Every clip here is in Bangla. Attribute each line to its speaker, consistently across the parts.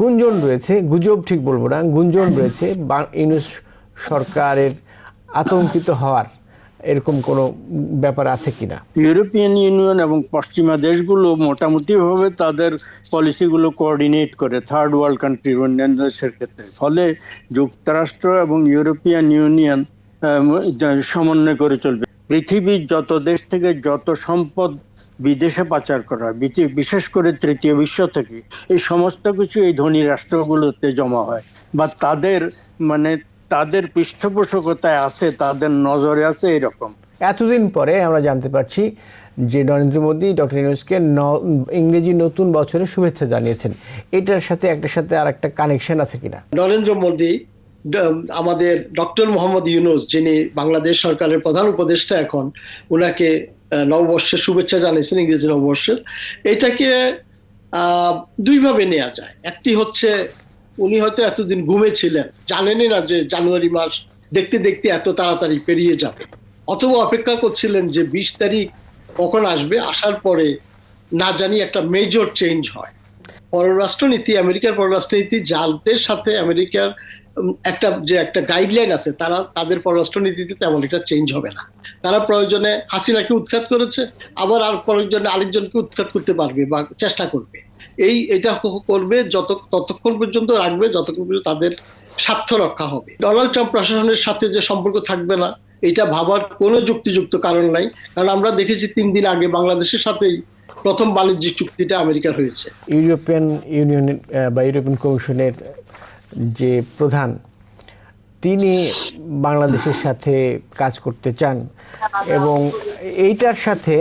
Speaker 1: গুঞ্জন রয়েছে, গুজব ঠিক বলব না, গুঞ্জন রয়েছে ইউনুস সরকারের আতঙ্কিত হওয়ার এরকম কোনো ব্যাপার আছে কিনা?
Speaker 2: ইউরোপিয়ান ইউনিয়ন এবং পশ্চিমা দেশগুলো মোটামুটি ভাবে তাদের পলিসিগুলো কোঅর্ডিনেট করে থার্ড ওয়ার্ল্ড কান্ট্রি অন্যান্য দেশের ক্ষেত্রে। ফলে যুক্তরাষ্ট্র এবং ইউরোপিয়ান ইউনিয়ন সমন্বয় করে চলবে। পৃথিবীর যত দেশ থেকে যত সম্পদ বিদেশে পাচার করা হয় বিশেষ করে তৃতীয় বিশ্ব থেকে এই সমস্ত কিছু এই ধনী রাষ্ট্রগুলোতে জমা হয়। বা তাদের মানে তাদের পৃষ্ঠপোষকতায় আছে তাদের নজরে আছে এরকম।
Speaker 1: এতদিন পরে আমরা জানতে পারছি যে নরেন্দ্র মোদী ডক্টর ইউনুসকে ন- ইংরেজি নতুন বছরের শুভেচ্ছা জানিয়েছেন। এটার সাথে একটার সাথে আর একটা কানেকশন আছে কিনা?
Speaker 3: নরেন্দ্র মোদী আমাদের ডক্টর মোহাম্মদ ইউনুস, যিনি বাংলাদেশ সরকারের প্রধান উপদেষ্টা এখন ওনাকে নববর্ষের শুভেচ্ছা জানিয়েছেন, ইংরেজি নববর্ষের। এটাকে দুইভাবে নেওয়া যায়। একটি হচ্ছে, উনি হয়তো এতদিন ঘুমেছিলেন, জানেনই না যে জানুয়ারি মাস দেখতে দেখতে এত তাড়াতাড়ি পেরিয়ে যাবে। অথবা অপেক্ষা করছিলেন যে বিশ তারিখ কখন আসবে, আসার পরে না জানি একটা মেজর চেঞ্জ হয়। পররাষ্ট্রনীতি, আমেরিকার পররাষ্ট্রনীতি, যাদের সাথে আমেরিকার একটা যে একটা গাইডলাইন আছে তারা তাদের পররাষ্ট্রনীতিতে তেমন একটা চেঞ্জ হবে না। তারা প্রয়োজনে হাসিনাকে উৎখাত করেছে আবার আর প্রয়োজনে আরেকজনকে উৎখাত করতে পারবে বা চেষ্টা করবে। এই এটা করবে যত ততক্ষণ পর্যন্ত রাখবে যতক্ষণ পর্যন্ত তাদের স্বার্থ রক্ষা হবে। ডোনাল্ড ট্রাম্প প্রশাসনের সাথে যে সম্পর্ক থাকবে না এটা ভাবার কোনো যুক্তিযুক্ত কারণ নাই। কারণ আমরা দেখেছি তিন দিন আগে বাংলাদেশের সাথেই প্রথম বাণিজ্যিক চুক্তিটা আমেরিকার হয়েছে।
Speaker 1: ইউরোপিয়ান ইউনিয়নের আহ, বা ইউরোপিয়ান কমিশনের যে প্রধান, তিনি বাংলাদেশের সাথে কাজ করতে চান এবং এইটার সাথে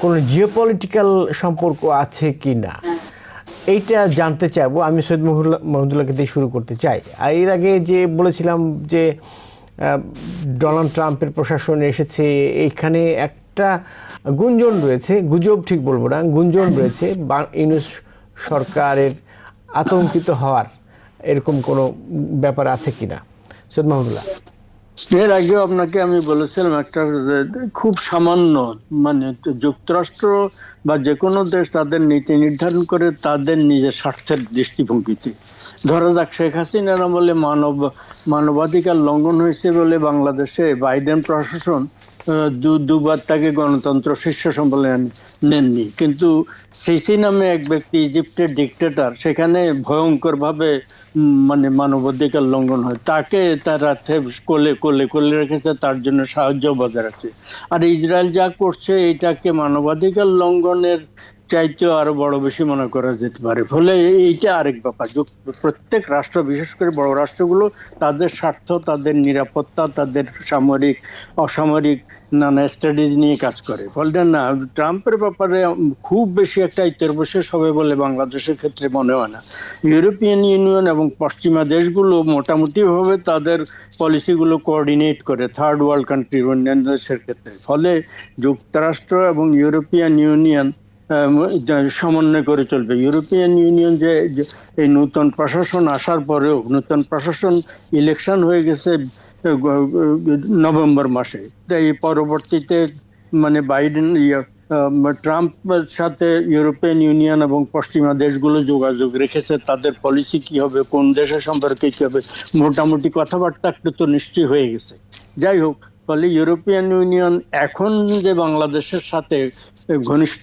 Speaker 1: কোনো জিওপলিটিক্যাল সম্পর্ক আছে কি না, এইটা জানতে চাইব। আমি সৈয়দ মহমুদুল্লাহকে দিয়ে শুরু করতে চাই। আর এর আগে যে বলেছিলাম যে ডোনাল্ড ট্রাম্পের প্রশাসন এসেছে, এইখানে একটা গুঞ্জন রয়েছে, গুজব ঠিক বলব না, গুঞ্জন রয়েছে ইউনুস সরকারের আতঙ্কিত হওয়ার এরকম কোনো ব্যাপার আছে কিনা? সৈয়দ মাহমুদুল্লাহ।
Speaker 2: এর আগেও আপনাকে আমি বলেছিলাম একটা খুব সামান্য মানে যুক্তরাষ্ট্র বা যে কোনো দেশ তাদের নীতি নির্ধারণ করে তাদের নিজের স্বার্থের দৃষ্টিভঙ্গিতে। ধরা যাক শেখ হাসিনার আমলে মানব, মানবাধিকার লঙ্ঘন হয়েছে বলে বাংলাদেশে বাইডেন প্রশাসন দুবার তাকে গণতন্ত্র শীর্ষ সম্মেলন নেননি। কিন্তু সিসি নামে এক ব্যক্তি ইজিপ্টের ডিক্টেটার সেখানে ভয়ঙ্করভাবে মানে মানবাধিকার লঙ্ঘন হয়। তাকে তারা কোলে কোলে কোলে রেখেছে, তার জন্য সাহায্য বজায় রাখছে। আর ইসরায়েল যা করছে, এটাকে মানবাধিকার লঙ্ঘনের চাইতেও আরও বড় বেশি মনে করা যেতে পারে। ফলে এইটা আরেক ব্যাপার। প্রত্যেক রাষ্ট্র, বিশেষ করে বড় রাষ্ট্রগুলো, তাদের স্বার্থ, তাদের নিরাপত্তা, তাদের সামরিক, অসামরিক নানা স্ট্র্যাটেজি নিয়ে কাজ করে। ফলে না, ট্রাম্পের ব্যাপারে খুব বেশি একটা ইতরবশেষ হবে বলে বাংলাদেশের ক্ষেত্রে মনে হয় না। ইউরোপিয়ান ইউনিয়ন এবং পশ্চিমা দেশগুলো মোটামুটি ভাবে তাদের পলিসিগুলো কোঅর্ডিনেট করে থার্ড ওয়ার্ল্ড কান্ট্রি অন্যান্য দেশের ক্ষেত্রে। ফলে যুক্তরাষ্ট্র এবং ইউরোপিয়ান ইউনিয়ন সমন্বয় করে চলবে। ইউরোপিয়ান ইউনিয়ন যে এই নতুন প্রশাসন আসার পরেও নতুন প্রশাসন ইলেকশন হয়ে গেছে নভেম্বর মাসে। তাই পরবর্তীতে মানে বাইডেন আম, সাথে ইউরোপিয়ান ইউনিয়ন এবং পশ্চিমা দেশগুলো যোগাযোগ রেখেছে। তাদের পলিসি কি হবে কোন দেশের সম্পর্কে কি হবে মোটামুটি কথাবার্তা একটু তো নিশ্চয় হয়ে গেছে। যাই হোক ফলে ইউরোপিয়ান ইউনিয়ন এখন যে বাংলাদেশের সাথে ঘনিষ্ঠ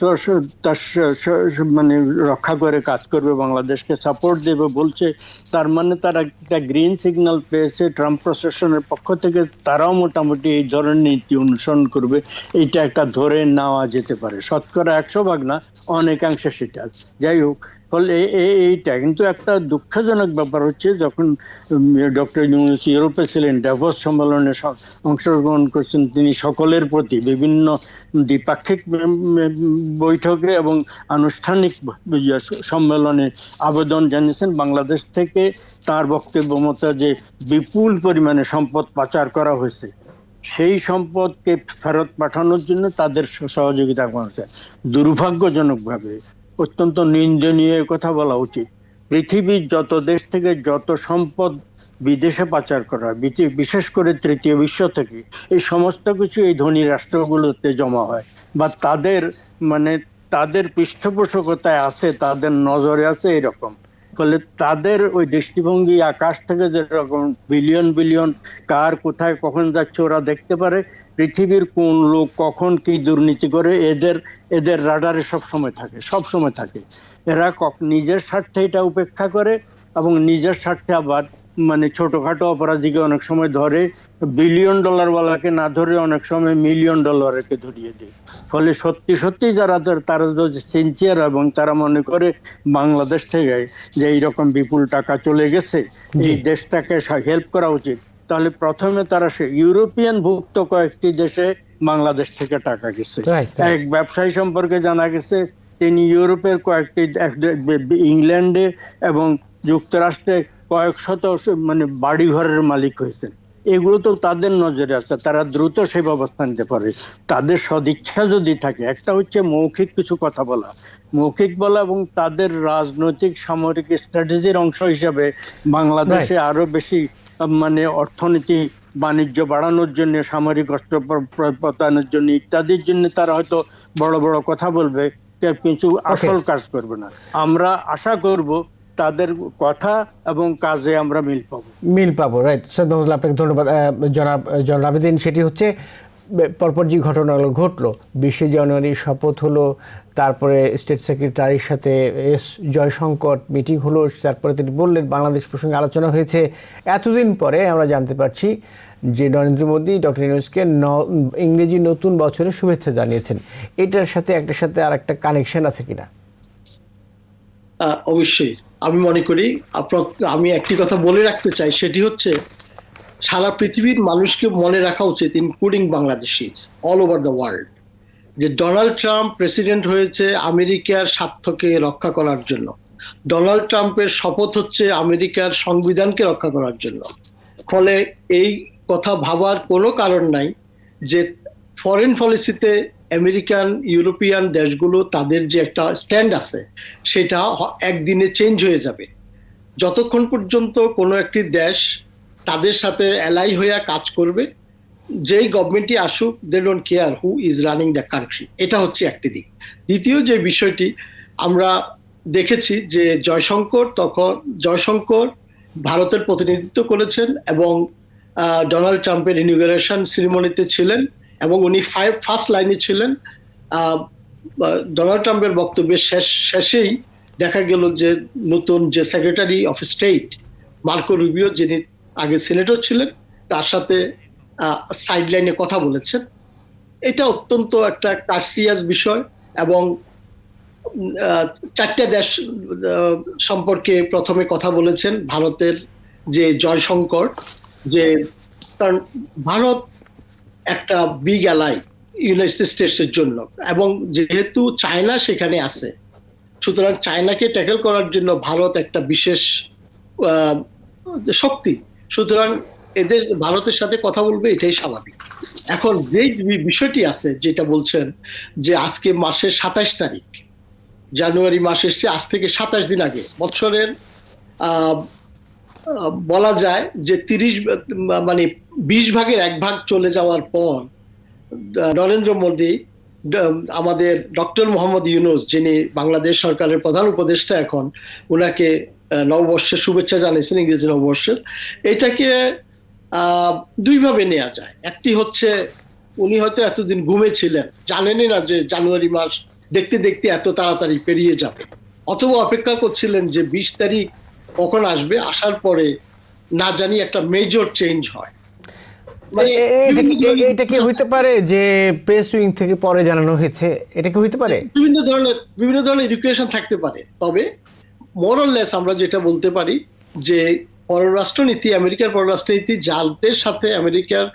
Speaker 2: মানে রক্ষা করে কাজ করবে, বাংলাদেশকে সাপোর্ট দেবে বলছে, তার মানে তারা একটা গ্রিন সিগন্যাল পেয়েছে ট্রাম্প প্রশাসনের পক্ষ থেকে তারাও মোটামুটি এই ধরনের নীতি অনুসরণ করবে এটা একটা ধরে নেওয়া যেতে পারে। শতকরা একশো ভাগ না, অনেকাংশে সেটা। যাই হোক ফলে এইটা। কিন্তু একটা দুঃখজনক ব্যাপার হচ্ছে, যখন ডক্টর ইউনুস ইউরোপে ছিলেন ড্যাভোস সম্মেলনে অংশগ্রহণ করছেন, তিনি সকলের প্রতি বিভিন্ন দ্বিপাক্ষিক বৈঠকে এবং আনুষ্ঠানিক ইয়ে সম্মেলনে আবেদন জানিয়েছেন। বাংলাদেশ থেকে তার বক্তব্য মতো যে বিপুল পরিমাণে সম্পদ পাচার করা হয়েছে, সেই সম্পদকে ফেরত পাঠানোর জন্য তাদের সহযোগিতা করা হচ্ছে দুর্ভাগ্যজনকভাবে অত্যন্ত নিন্দনীয় কথা বলা উচিত। পৃথিবীর যত দেশ থেকে যত সম্পদ বিদেশে পাচার করা বিশেষ করে তৃতীয় বিশ্ব থেকে, এই সমস্ত কিছু এই ধনী রাষ্ট্রগুলোতে জমা হয়। বা তাদের মানে তাদের পৃষ্ঠপোষকতায় আছে, তাদের নজরে আছে এরকম। ফলে তাদের ওই দৃষ্টিভঙ্গি আকাশ থেকে যেরকম বিলিয়ন বিলিয়ন কার কোথায় কখন যাচ্ছে ওরা দেখতে পারে, পৃথিবীর কোন লোক কখন কি দুর্নীতি করে, এদের এদের রাডারে সব সময় থাকে, সব সময় থাকে। এরা নিজের স্বার্থে এটা উপেক্ষা করে এবং নিজের স্বার্থে আবার মানে ছোটখাটো অপরাধীকে অনেক সময় ধরে বিলিয়ন ডলার ওয়ালাকে না ধরে অনেক সময় মিলিয়ন ডলারকে ধরিয়ে দেয়। ফলে সত্যি সত্যি যারা তার- সিনসিয়ার এবং তারা মনে করে বাংলাদেশ থেকে যে এইরকম বিপুল টাকা চলে গেছে এই দেশটাকে হেল্প করা উচিত। তাহলে প্রথমে তারা সে ইউরোপিয়ান ভুক্ত কয়েকটি দেশে বাংলাদেশ থেকে টাকা গেছে. এক ব্যবসায়ী সম্পর্কে জানা গেছে তিনি ইউরোপের কয়েকটি ইংল্যান্ডে এবং যুক্তরাষ্ট্রে কয়েক শত মানে বাড়ি ঘরের মালিক হয়েছেন। এগুলো তো তাদের নজরে আছে তারা দ্রুত সেই ব্যবস্থা নিতে পারে। তাদের সদিচ্ছা যদি থাকে একটা হচ্ছে মৌখিক কিছু কথা বলা। মৌখিক বলা এবং তাদের রাজনৈতিক সামরিক স্ট্র্যাটেজির অংশ হিসাবে বাংলাদেশে আরও বেশি মানে অর্থনীতি বাণিজ্য বাড়ানোর জন্য সামরিক অস্ত্র প্র- প্র- প্রদানের জন্য ইত্যাদির জন্য তারা হয়তো বড় বড় কথা বলবে কে- কিছু আসল কাজ করবে না। আমরা আশা করব তাদের কথা এবং কাজে আমরা মিল পাবো।
Speaker 1: মিল পাবো রাইট সৈয়দ আপনাকে ধন্যবাদ। জনাব জনাব আবেদিন সেটি হচ্ছে পরপর যে ঘটনাগুলো ঘটলো বিশে জানুয়ারি শপথ হলো তারপরে স্টেট সেক্রেটারির সাথে এস জয়শঙ্কর মিটিং হলো তারপরে তিনি বললেন বাংলাদেশ প্রসঙ্গে আলোচনা হয়েছে। এতদিন পরে আমরা জানতে পারছি যে নরেন্দ্র মোদী ডক্টর ইউনুসকে ন- ইংরেজি নতুন বছরের শুভেচ্ছা জানিয়েছেন। এটার সাথে একটার সাথে আর একটা কানেকশন আছে কিনা?
Speaker 3: অবশ্যই। আমি মনে করি আমি একটি কথা বলে রাখতে চাই, সেটি হচ্ছে, সারা পৃথিবীর মানুষকে মনে রাখা উচিত including Bangladeshi all over the world যে ডোনাল্ড ট্রাম্প প্রেসিডেন্ট হয়েছে আমেরিকার স্বার্থকে রক্ষা করার জন্য। ডোনাল্ড ট্রাম্পের শপথ হচ্ছে আমেরিকার সংবিধানকে রক্ষা করার জন্য। ফলে এই কথা ভাবার কোনো কারণ নাই যে ফরেন পলিসিতে আমেরিকান, ইউরোপিয়ান দেশগুলো তাদের যে একটা স্ট্যান্ড আছে, সেটা একদিনে চেঞ্জ হয়ে যাবে। যতক্ষণ পর্যন্ত কোনো একটি দেশ তাদের সাথে অ্যালাই হইয়া কাজ করবে, যেই গভর্নমেন্টই আসুক they don't care who is running the country এটা হচ্ছে একটি দিক। দ্বিতীয় যে বিষয়টি আমরা দেখেছি যে জয়শঙ্কর তখন, জয়শঙ্কর ভারতের প্রতিনিধিত্ব করেছেন এবং ডোনাল্ড ট্রাম্পের ইনিগ্রেশন সিরিমনিতে ছিলেন। এবং উনি ফার্স্ট লাইনে ছিলেন। ডোনাল্ড ট্রাম্পের বক্তব্যের শেষ, শেষেই দেখা গেল যে নতুন যে secretary of state Marco Rubio যিনি আগে সিনেটর ছিলেন, তার সাথে সাইড লাইনে কথা বলেছেন। এটা অত্যন্ত একটা কার্সিয়াস বিষয় এবং চারটে দেশ সম্পর্কে প্রথমে কথা বলেছেন। ভারতের যে জয়শঙ্কর, যে কারণ ভারত একটা বিগ অ্যালাই ইউনাইটেড স্টেটস এর জন্য। এবং যেহেতু চায়না সেখানে আছে, সুতরাং চায়নাকে ট্যাকেল করার জন্য ভারত একটা বিশেষ শক্তি। সুতরাং এদের, ভারতের সাথে কথা বলবে, এটাই স্বাভাবিক। এখন যে বিষয়টি আছে, যেটা বলছেন যে আজকে মাসের সাতাশ তারিখ, জানুয়ারি মাস এসছে, আজ থেকে সাতাশ দিন আগে। বছরের বলা যায় যে তিরিশ মানে বিশ ভাগের এক ভাগ চলে যাওয়ার পর নরেন্দ্র মোদী আমাদের ডক্টর মোহাম্মদ ইউনুস, যিনি বাংলাদেশ সরকারের প্রধান উপদেষ্টা এখন ওনাকে নববর্ষের শুভেচ্ছা জানিয়েছেন, ইংরেজি নববর্ষের, এটাকে দুইভাবে নেওয়া যায়। একটি হচ্ছে, উনি হয়তো এতদিন ঘুমেছিলেন, জানেনই না যে জানুয়ারি মাস দেখতে দেখতে এত তাড়াতাড়ি পেরিয়ে যাবে। অথবা অপেক্ষা করছিলেন যে বিশ তারিখ কখন আসবে, আসার পরে না জানি একটা মেজর চেঞ্জ হয়।
Speaker 1: এটা কি-
Speaker 3: বিভিন্ন
Speaker 1: এ- এটা কি হইতে পারে যে প্রেস উইং থেকে পরে জানানো হয়েছে? এটা কি হইতে পারে?
Speaker 3: বিভিন্ন ধরনের বিভিন্ন ধরনের এডুকেশন থাকতে পারে। তবে মোরলেস আমরা যেটা বলতে পারি যে পররাষ্ট্রনীতি আমেরিকার পররাষ্ট্রনীতি যাদের সাথে আমেরিকার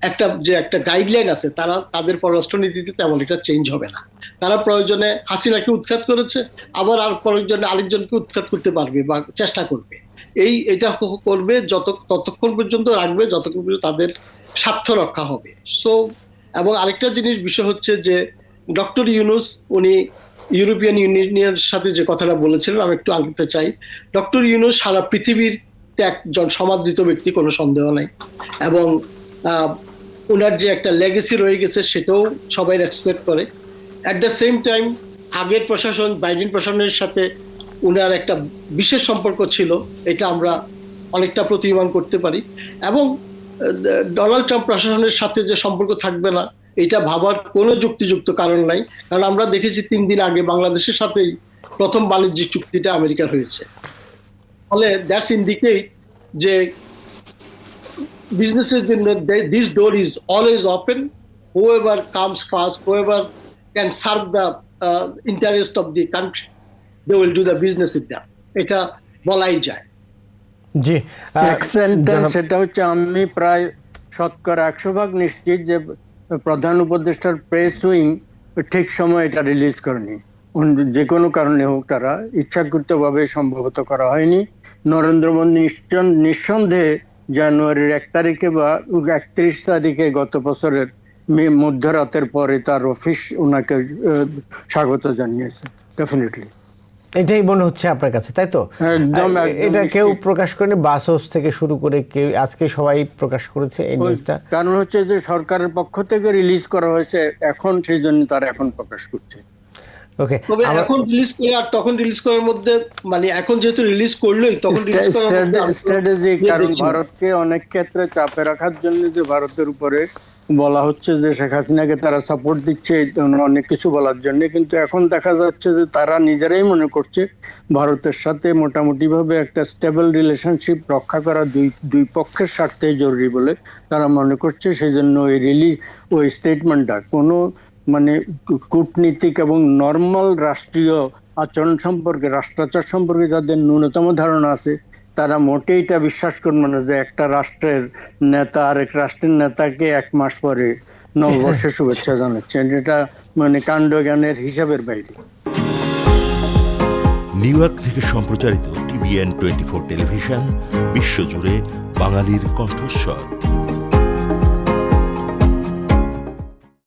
Speaker 3: একটা যে একটা গাইডলাইন আছে, তারা তাদের পররাষ্ট্রনীতিতে তেমন এটা চেঞ্জ হবে না। তারা প্রয়োজনে হাসিনাকে উৎখাত করেছে, আবার আর প্রয়োজনে আরেকজনকে উৎখাত করতে পারবে বা চেষ্টা করবে। এই, এটা করবে যত, ততক্ষণ পর্যন্ত রাখবে, যতক্ষণ পর্যন্ত তাদের স্বার্থ রক্ষা হবে। সো এবং আরেকটা জিনিস, বিষয় হচ্ছে যে ডক্টর ইউনুস, উনি ইউরোপিয়ান ইউনিয়নের সাথে যে কথাটা বলেছিলেন, আমি একটু আনতে চাই। ডক্টর ইউনুস সারা পৃথিবীর একজন সমাদৃত ব্যক্তি, কোনো সন্দেহ নাই। এবং ওনার যে একটা লেগেসি রয়ে গেছে, সেটাও সবাই রেসপেক্ট করে। অ্যাট দ্য সেম টাইম আগের প্রশাসন বাইডেন প্রশাসনের সাথে ওনার একটা বিশেষ সম্পর্ক ছিল, এটা আমরা অনেকটা প্রতিমান করতে পারি। এবং ডোনাল্ড ট্রাম্প প্রশাসনের সাথে যে সম্পর্ক থাকবে না, এটা ভাবার কোনো যুক্তিযুক্ত কারণ নাই। কারণ আমরা দেখেছি তিন দিন আগে বাংলাদেশের সাথেই প্রথম বাণিজ্যিক চুক্তিটা আমেরিকার হয়েছে। ফলে দ্যাটস ইন্ডিকেট যে বিজনেসের জন্য this door is always open whoever comes first whoever can serve the uh, interest of the country they will do the business with them. এটা বলাই যায়।
Speaker 1: জি
Speaker 2: এক সেন্টেন্স সেটা হচ্ছে আমি প্রায় শতকরা একশো ভাগ নিশ্চিত যে প্রধান উপদেষ্টার প্রেস উইং ঠিক সময় এটা রিলিজ করেনি। যে কোনো কারণে হোক তারা ইচ্ছাকৃতভাবে সম্ভবত করা হয়নি। নরেন্দ্র মোদী নিঃসন্দেহে জানুয়ারির এক তারিখে বা একত্রিশ তারিখে গত বছরের মধ্যরাতের পরে তার অফিস ওনাকে স্বাগত জানিয়েছে। ডেফিনেটলি
Speaker 1: এটাই মনে হচ্ছে আপনার কাছে তাই তো? এটা কেউ প্রকাশ করেনি বাস থেকে শুরু করে কেউ আজকে সবাই প্রকাশ করেছে এই নিউজটা
Speaker 2: কারণ হচ্ছে যে সরকারের পক্ষ থেকে রিলিজ করা হয়েছে এখন সেই জন্য তারা এখন প্রকাশ করছে।
Speaker 1: ওকে
Speaker 3: তবে এখন রিলিজ করে আর তখন রিলিজ করার মধ্যে মানে এখন যেহেতু রিলিজ করলোই তখন রিলিজ
Speaker 2: স্ট্র্যাটেজি
Speaker 3: ইয়ে
Speaker 2: কারণ ভারতকে অনেক ক্ষেত্রে চাপে রাখার জন্য যে ভারতের উপরে বলা হচ্ছে যে শেখ হাসিনাকে তারা সাপোর্ট দিচ্ছে অনেক কিছু বলার জন্য। কিন্তু এখন দেখা যাচ্ছে যে তারা নিজেরাই মনে করছে ভারতের সাথে মোটামুটি ভাবে একটা স্টেবল রিলেশনশিপ রক্ষা করা দুই দুই পক্ষের স্বার্থে জরুরি বলে তারা মনে করছে। সেই জন্য ওই রিলি ওই স্টেটমেন্টটা কোনো মানে কূটনীতিক এবং নর্মাল রাষ্ট্রীয় আচরণ সম্পর্কে, রাষ্ট্রাচার সম্পর্কে যাদের ন্যূনতম ধারণা আছে, তারা মোটেই এটা বিশ্বাস করবে না যে একটা রাষ্ট্রের নেতা আরেক রাষ্ট্রের নেতাকে এক মাস পরে নববর্ষের শুভেচ্ছা জানাচ্ছেন এটা মানে কাণ্ড জ্ঞানের হিসাবের বাইরে।
Speaker 4: নিউ ইয়র্ক থেকে সম্প্রচারিত টিভিএন টোয়েন্টি ফোর টেলিভিশন, বিশ্বজুড়ে বাঙালির কণ্ঠস্বর।